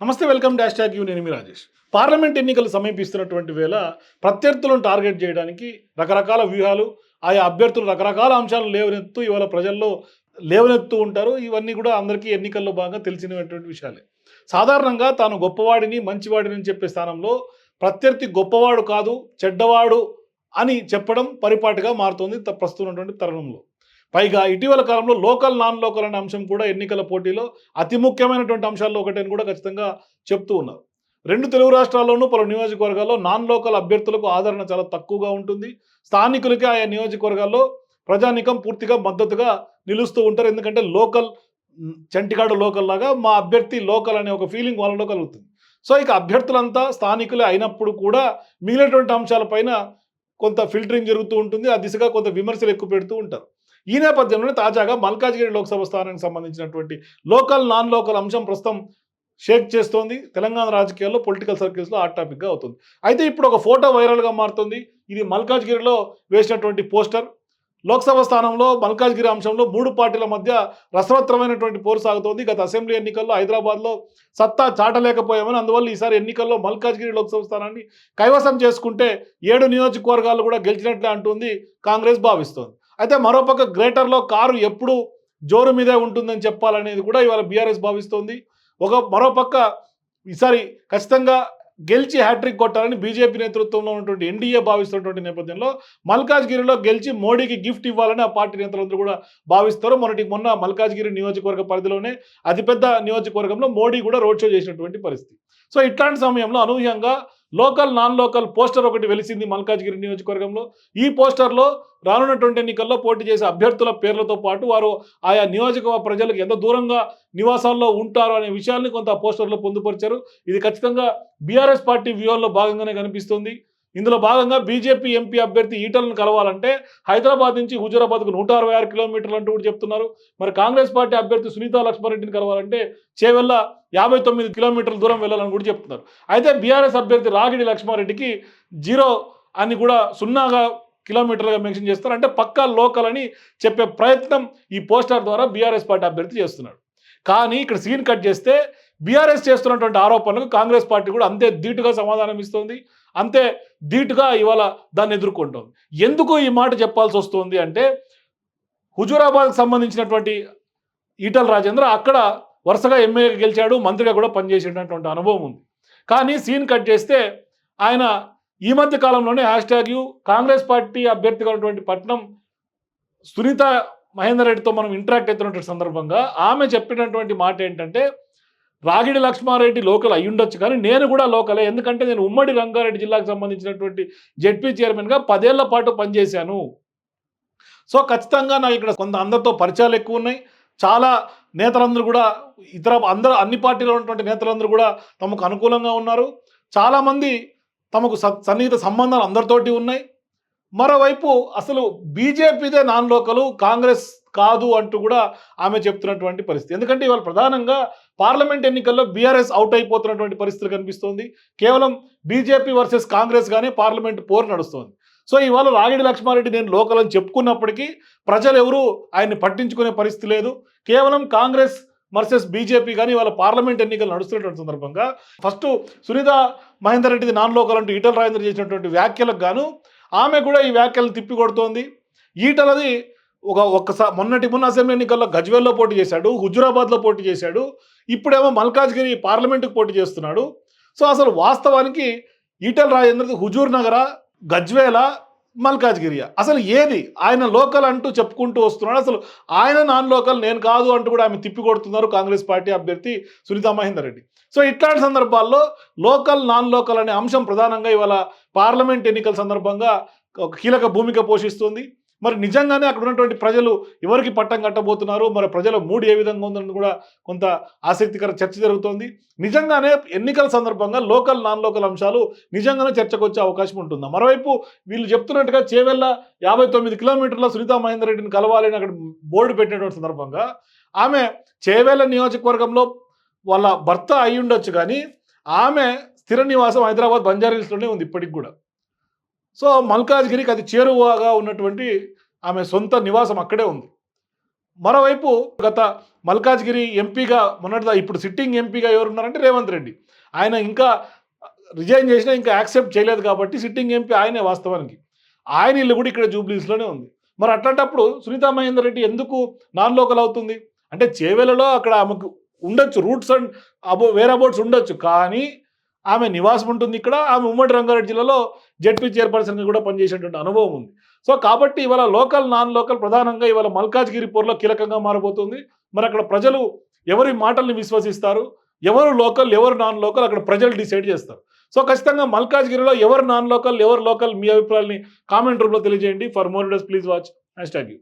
నమస్తే welcome dash tag you నేను మీ Rajesh. Parliament ఎన్నికలు సమీపిస్తున్నటువంటి వేళ ప్రత్యర్థులను టార్గెట్ చేయడానికి రకరకాల వ్యూహాలు ఆయా అభ్యర్థులు రకరకాల అంశాలను లేవనెత్తు ఇవాళ ప్రజల్లో లేవనెత్తు ఉంటారు. ఇవన్నీ కూడా అందరికీ ఎన్నికల్లో బాగా తెలిసినటువంటి విషయాలే. సాధారణంగా తాను గొప్పవాడిని మంచివాడిని అని చెప్పే స్థానంలో ప్రత్యర్థి గొప్పవాడు కాదు చెడ్డవాడు అని చెప్పడం పరిపాటిగా మారుతోంది ప్రస్తుతం ఉన్నటువంటి తరుణంలో. పైగా ఇటీవల కాలంలో లోకల్ నాన్ లోకల్ అనే అంశం కూడా ఎన్నికల పోటీలో అతి ముఖ్యమైనటువంటి అంశాల్లో ఒకటి అని కూడా ఖచ్చితంగా చెప్తూ ఉన్నారు. రెండు తెలుగు రాష్ట్రాల్లోనూ పలు నియోజకవర్గాల్లో నాన్ లోకల్ అభ్యర్థులకు ఆదరణ చాలా తక్కువగా ఉంటుంది. స్థానికులకి ఆయా నియోజకవర్గాల్లో ప్రజానికం పూర్తిగా మద్దతుగా నిలుస్తూ ఉంటారు. ఎందుకంటే లోకల్ చంటికాడు లోకల్ లాగా మా అభ్యర్థి లోకల్ అనే ఒక ఫీలింగ్ వాళ్ళలో కలుగుతుంది. సో ఇక అభ్యర్థులంతా స్థానికులే అయినప్పుడు కూడా మిగిలినటువంటి అంశాలపైన కొంత ఫిల్టరింగ్ జరుగుతూ ఉంటుంది. ఆ దిశగా కొంత విమర్శలు ఎక్కువ పెడుతూ ఉంటారు. ఈ నేపథ్యంలోనే తాజాగా మల్కాజ్గిరి లోక్సభ స్థానానికి సంబంధించినటువంటి లోకల్ నాన్ లోకల్ అంశం ప్రస్తుతం షేక్ చేస్తోంది. తెలంగాణ రాజకీయాల్లో పొలిటికల్ సర్కిల్స్లో హాట్ టాపిక్గా అవుతుంది. అయితే ఇప్పుడు ఒక ఫోటో వైరల్గా మారుతుంది. ఇది మల్కాజ్గిరిలో వేసినటువంటి పోస్టర్. లోక్సభ స్థానంలో మల్కాజ్గిరి అంశంలో మూడు పార్టీల మధ్య రసవత్తరమైనటువంటి పోరు సాగుతోంది. గత అసెంబ్లీ ఎన్నికల్లో హైదరాబాద్లో సత్తా చాటలేకపోయామని అందువల్ల ఈసారి ఎన్నికల్లో మల్కాజ్గిరి లోక్సభ స్థానాన్ని కైవసం చేసుకుంటే ఏడు నియోజకవర్గాలు కూడా గెలిచినట్లే అంటుంది కాంగ్రెస్ భావిస్తోంది. అయితే మరోపక్క గ్రేటర్లో కారు ఎప్పుడు జోరు మీదే ఉంటుందని చెప్పాలనేది కూడా ఇవాళ బీఆర్ఎస్ భావిస్తోంది. ఒక మరోపక్క ఈసారి ఖచ్చితంగా గెలిచి హ్యాట్రిక్ కొట్టాలని బీజేపీ నేతృత్వంలో ఉన్నటువంటి ఎన్డీఏ భావిస్తున్నటువంటి నేపథ్యంలో మల్కాజ్గిరిలో గెలిచి మోడీకి గిఫ్ట్ ఇవ్వాలని ఆ పార్టీ నేతలందరూ కూడా భావిస్తారు. మొన్నటి మొన్న మల్కాజ్గిరి నియోజకవర్గ పరిధిలోనే అతిపెద్ద నియోజకవర్గంలో మోడీ కూడా రోడ్ షో చేసినటువంటి పరిస్థితి. సో ఇట్లాంటి సమయంలో అనూహ్యంగా లోకల్ నాన్ లోకల్ పోస్టర్ ఒకటి వెలిసింది మల్కాజ్గిరి నియోజకవర్గంలో. ఈ పోస్టర్లో రానున్నటువంటి ఎన్నికల్లో పోటీ చేసే అభ్యర్థుల పేర్లతో పాటు వారు ఆయా నియోజకవర్గ ప్రజలకు ఎంత దూరంగా నివాసాల్లో ఉంటారు అనే విషయాన్ని కొంత ఆ పోస్టర్లో పొందుపరిచారు. ఇది ఖచ్చితంగా బీఆర్ఎస్ పార్టీ వ్యూహాల్లో భాగంగానే కనిపిస్తుంది. ఇందులో భాగంగా బీజేపీ ఎంపీ అభ్యర్థి ఈటలను కలవాలంటే హైదరాబాద్ నుంచి హుజూరాబాద్కు నూట అరవై ఆరు కిలోమీటర్లు అంటూ కూడా చెప్తున్నారు. మరి కాంగ్రెస్ పార్టీ అభ్యర్థి సునీతా లక్ష్మారెడ్డిని కలవాలంటే చేవెళ్ళ యాభై తొమ్మిది కిలోమీటర్ల దూరం వెళ్ళాలని కూడా చెప్తున్నారు. అయితే బీఆర్ఎస్ అభ్యర్థి రాగిడి లక్ష్మారెడ్డికి జీరో అని కూడా సున్నాగా కిలోమీటర్గా మెన్షన్ చేస్తారు. అంటే పక్కా లోకల్ అని చెప్పే ప్రయత్నం ఈ పోస్టర్ ద్వారా బీఆర్ఎస్ పార్టీ అభ్యర్థి చేస్తున్నాడు. కానీ ఇక్కడ సీన్ కట్ చేస్తే బీఆర్ఎస్ చేస్తున్నటువంటి ఆరోపణలకు కాంగ్రెస్ పార్టీ కూడా అంతే ధీటుగా సమాధానం ఇస్తుంది అంతే ధీటుగా ఇవాళ దాన్ని ఎదుర్కొంటుంది. ఎందుకు ఈ మాట చెప్పాల్సి వస్తుంది అంటే హుజూరాబాద్కి సంబంధించినటువంటి ఈటల రాజేంద్ర అక్కడ వరుసగా ఎమ్మెల్యేగా గెలిచాడు మంత్రిగా కూడా పనిచేసేటటువంటి అనుభవం ఉంది. కానీ సీన్ కట్ చేస్తే ఆయన ఈ మధ్య కాలంలోనే హ్యాష్ ట్యాగ్ కాంగ్రెస్ పార్టీ అభ్యర్థిగా ఉన్నటువంటి పట్నం సునీత మహేందర్ రెడ్డితో మనం ఇంటరాక్ట్ అవుతున్నటువంటి సందర్భంగా ఆమె చెప్పినటువంటి మాట ఏంటంటే రాగిడి లక్ష్మారెడ్డి లోకల్ అయి ఉండొచ్చు కానీ నేను కూడా లోకలే. ఎందుకంటే నేను ఉమ్మడి రంగారెడ్డి జిల్లాకు సంబంధించినటువంటి జెడ్పీ చైర్మన్గా పదేళ్ళ పాటు పనిచేశాను. సో ఖచ్చితంగా నాకు ఇక్కడ కొంత అందరితో పరిచయాలు ఎక్కువ ఉన్నాయి చాలా నేతలందరూ కూడా ఇతర అందరూ అన్ని పార్టీలో ఉన్నటువంటి నేతలందరూ కూడా తమకు అనుకూలంగా ఉన్నారు. చాలామంది తమకు స- సన్నిహిత సంబంధాలు అందరితోటి ఉన్నాయి. మరోవైపు అసలు బీజేపీదే నాన్ లోకలు కాంగ్రెస్ కాదు అంటూ కూడా ఆమె చెప్తున్నటువంటి పరిస్థితి. ఎందుకంటే ఇవాళ ప్రధానంగా పార్లమెంట్ ఎన్నికల్లో బీఆర్ఎస్ అవుట్ అయిపోతున్నటువంటి పరిస్థితులు కనిపిస్తోంది. కేవలం బీజేపీ వర్సెస్ కాంగ్రెస్ గానే పార్లమెంట్ పోరు నడుస్తోంది. సో ఇవాళ రాగిడి లక్ష్మారెడ్డి నేను లోకల్ అని చెప్పుకున్నప్పటికీ ప్రజలు ఎవరు ఆయన్ని పట్టించుకునే పరిస్థితి లేదు. కేవలం కాంగ్రెస్ వర్సెస్ బీజేపీ కానీ ఇవాళ పార్లమెంట్ ఎన్నికలు నడుస్తున్నటువంటి సందర్భంగా ఫస్ట్ సునీత మహేందర్ రెడ్డిది నాన్ లోకల్ అంటూ ఈటల రాజేంద్ర చేసినటువంటి వ్యాఖ్యలకు గాను ఆమె కూడా ఈ వ్యాఖ్యలు తిప్పి కొడుతోంది. ఈటలది ఒక ఒక్కసారి మొన్నటి మొన్న అసెంబ్లీ ఎన్నికల్లో గజ్వేల్లో పోటీ చేశాడు హుజురాబాద్లో పోటీ చేశాడు ఇప్పుడేమో మల్కాజ్గిరి పార్లమెంటుకు పోటీ చేస్తున్నాడు. సో అసలు వాస్తవానికి ఈటల రాజేంద్రది హుజూర్ నగర గజ్వేల మల్కాజ్గిరియా. అసలు ఏది? ఆయన లోకల్ అంటూ చెప్పుకుంటూ వస్తున్నాడు. అసలు ఆయన నాన్ లోకల్ నేను కాదు అంటూ కూడా ఆమె తిప్పి కొడుతున్నారు కాంగ్రెస్ పార్టీ అభ్యర్థి సునీతా మహేందర్ రెడ్డి సో ఇట్లాంటి సందర్భాల్లో లోకల్ నాన్ లోకల్ అనే అంశం ప్రధానంగా ఇవాళ పార్లమెంట్ ఎన్నికల సందర్భంగా ఒక కీలక భూమిక పోషిస్తుంది. మరి నిజంగానే అక్కడ ఉన్నటువంటి ప్రజలు ఎవరికి పట్టం కట్టబోతున్నారు? మరి ప్రజల మూడు ఏ విధంగా ఉందని కూడా కొంత ఆసక్తికర చర్చ జరుగుతోంది. నిజంగానే ఎన్నికల సందర్భంగా లోకల్ నాన్ లోకల్ అంశాలు నిజంగానే చర్చకు వచ్చే అవకాశం ఉంటుందా? మరోవైపు వీళ్ళు చెప్తున్నట్టుగా చేవెళ్ళ యాభై తొమ్మిది కిలోమీటర్ల సునీతా మహేందర్ రెడ్డిని కలవాలని అక్కడ బోర్డు పెట్టినటువంటి సందర్భంగా ఆమె చేవెళ్ళ నియోజకవర్గంలో వాళ్ళ భర్త అయి ఉండొచ్చు కానీ ఆమె స్థిర నివాసం హైదరాబాద్ బంజారీల్స్లోనే ఉంది ఇప్పటికి కూడా. సో మల్కాజ్గిరికి అది చేరువగా ఉన్నటువంటి ఆమె సొంత నివాసం అక్కడే ఉంది. మరోవైపు గత మల్కాజ్గిరి ఎంపీగా మొన్నటిదా ఇప్పుడు సిట్టింగ్ ఎంపీగా ఎవరున్నారంటే రేవంత్ రెడ్డి. ఆయన ఇంకా రిజైన్ చేసినా ఇంకా యాక్సెప్ట్ చేయలేదు కాబట్టి సిట్టింగ్ ఎంపీ ఆయనే వాస్తవానికి. ఆయన ఇల్లు కూడా ఇక్కడ జూబ్లీస్లోనే ఉంది. మరి అట్లాంటప్పుడు సునీతా మహేందర్ రెడ్డి ఎందుకు నాన్ లోకల్ అవుతుంది? అంటే చేవెలలో అక్కడ ఆమెకు ఉండొచ్చు రూట్స్ అండ్ అబో వేర్ అబౌట్స్ ఉండొచ్చు. కానీ ఆమె నివాసం ఉంటుంది ఇక్కడ ఆమె ఉమ్మడి రంగారెడ్డి జిల్లాలో జెడ్పీ చైర్పర్సన్గా కూడా పనిచేసినటువంటి అనుభవం ఉంది. సో కాబట్టి ఇవాళ లోకల్ నాన్ లోకల్ ప్రధానంగా ఇవాళ మల్కాజ్గిరి పోర్లో కీలకంగా మారబోతుంది. మరి అక్కడ ప్రజలు ఎవరి మాటల్ని విశ్వసిస్తారు? ఎవరు లోకల్ ఎవరు నాన్ లోకల్? అక్కడ ప్రజలు డిసైడ్ చేస్తారు. సో ఖచ్చితంగా మల్కాజ్గిరిలో ఎవరు నాన్ లోకల్ ఎవరు లోకల్ మీ అభిప్రాయాన్ని కామెంట్ రూపంలో తెలియజేయండి. For more does please watch hashtag you.